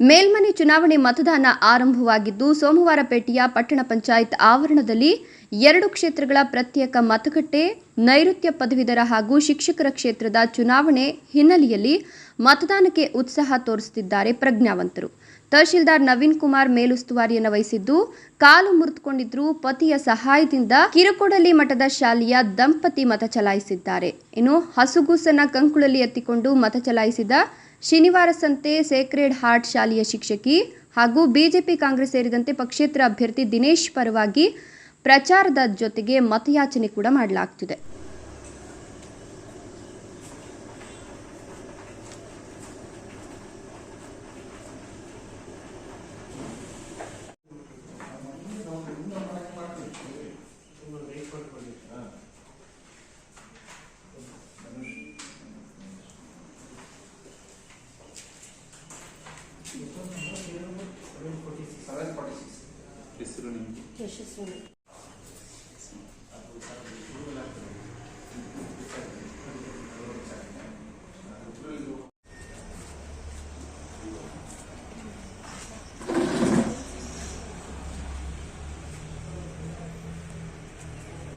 ಮೇಲ್ಮನೆ ಚುನಾವಣೆ ಮತದಾನ ಆರಂಭವಾಗಿದ್ದು ಸೋಮವಾರಪೇಟೆಯ ಪಟ್ಟಣ ಪಂಚಾಯತ್ ಆವರಣದಲ್ಲಿ ಎರಡು ಕ್ಷೇತ್ರಗಳ ಪ್ರತ್ಯೇಕ ಮತಗಟ್ಟೆ, ನೈಋತ್ಯ ಪದವೀಧರ ಹಾಗೂ ಶಿಕ್ಷಕರ ಕ್ಷೇತ್ರದ ಚುನಾವಣೆ ಹಿನ್ನೆಲೆಯಲ್ಲಿ ಮತದಾನಕ್ಕೆ ಉತ್ಸಾಹ ತೋರಿಸುತ್ತಿದ್ದಾರೆ ಪ್ರಜ್ಞಾವಂತರು. ತಹಶೀಲ್ದಾರ್ ನವೀನ್ ಕುಮಾರ್ ಮೇಲುಸ್ತುವಾರಿಯನ್ನು ವಹಿಸಿದ್ದು, ಕಾಲು ಮುರಿದುಕೊಂಡಿದ್ರು ಪತಿಯ ಸಹಾಯದಿಂದ ಕಿರುಕೊಡಲಿ ಮಠದ ಶಾಲೆಯ ದಂಪತಿ ಮತ ಚಲಾಯಿಸಿದ್ದಾರೆ. ಇನ್ನು ಹಸುಗೂಸನ ಕಂಕುಳಲ್ಲಿ ಎತ್ತಿಕೊಂಡು ಮತ ಚಲಾಯಿಸಿದ ಶನಿವಾರ ಸಂತೆ ಸೇಕ್ರೆಡ್ ಹಾರ್ಟ್ ಶಾಲೆಯ ಶಿಕ್ಷಕಿ ಹಾಗೂ ಬಿಜೆಪಿ ಕಾಂಗ್ರೆಸ್ ಸೇರಿದಂತೆ ಪಕ್ಷೇತರ ಅಭ್ಯರ್ಥಿ ದಿನೇಶ್ ಪರವಾಗಿ ಪ್ರಚಾರದ ಜೊತೆಗೆ ಮತಯಾಚನೆ ಕೂಡ ಮಾಡಲಾಗ್ತಿದೆ. gastronomi. Yaşasın.